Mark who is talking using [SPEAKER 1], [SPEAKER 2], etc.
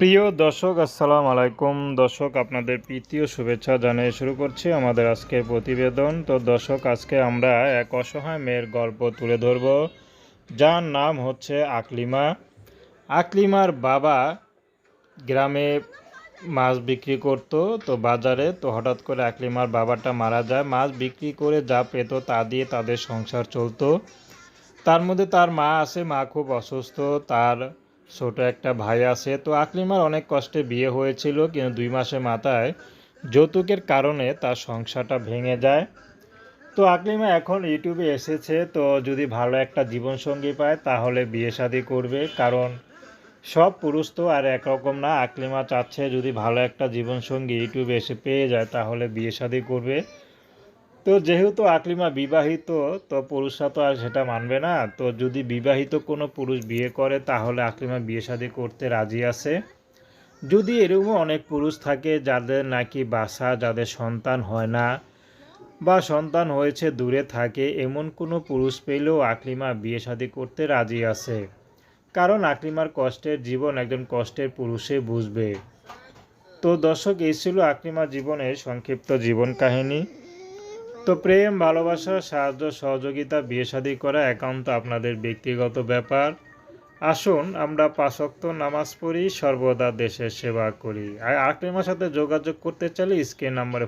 [SPEAKER 1] প্রিয় দর্শক, আসসালামু আলাইকুম। দর্শক, আপনাদের প্রীতীয় শুভেচ্ছা জানিয়ে শুরু করছি আমাদের আজকের প্রতিবেদন। তো দর্শক, আজকে আমরা এক অসহায় মেয়ের গল্প তুলে ধরব। যার নাম হচ্ছে আকলিমা। আকলিমার বাবা গ্রামে মাছ বিক্রি করত, তো বাজারে তো হঠাৎ করে আকলিমার বাবাটা মারা যায়। মাছ বিক্রি করে যা পেত তা দিয়ে তাদের সংসার চলতো। তার মধ্যে তার মা আছে, মা খুব অসুস্থ। তার ছোট একটা ভাই আছে। তো আকলিমার অনেক কষ্টে বিয়ে হয়েছিল, কিন্তু দুই মাসের মাথায় যৌতুকের কারণে তার সংসারটা ভেঙে যায়। তো আকলিমা এখন ইউটিউবে এসেছে, তো যদি ভালো একটা জীবনসঙ্গী পায় তাহলে বিয়ে শাদী করবে। কারণ সব পুরুষ তো আর একরকম না। আকলিমা চাচ্ছে যদি ভালো একটা জীবনসঙ্গী ইউটিউবে এসে পেয়ে যায় তাহলে বিয়ে শাদী করবে। তো যেহেতু আকলিমা বিবাহিত, তো পুরুষরা তো আর সেটা মানবে না। তো যদি বিবাহিত কোনো পুরুষ বিয়ে করে, তাহলে আকলিমা বিয়ে শাদী করতে রাজি আছে। যদি এরকম অনেক পুরুষ থাকে, যাদের নাকি বাসা, যাদের সন্তান হয় না বা সন্তান হয়েছে, দূরে থাকে, এমন কোনো পুরুষ পেলেও আকলিমা বিয়ে শাদী করতে রাজি আছে। কারণ আকলিমার কষ্টের জীবন একজন কষ্টের পুরুষে বুঝবে। তো দর্শক, এই ছিল আকলিমার জীবনের সংক্ষিপ্ত জীবন কাহিনী। তো প্রেম, ভালোবাসা, সাহায্য, সহযোগিতা, বিয়ে শাদী করা একান্ত আপনাদের ব্যক্তিগত ব্যাপার। আসুন, আমরা পাশক্ত নামাজ পড়ি, সর্বদা দেশের সেবা করি। আর আকলিমার সাথে যোগাযোগ করতে চাইলে স্ক্রিন নাম্বারে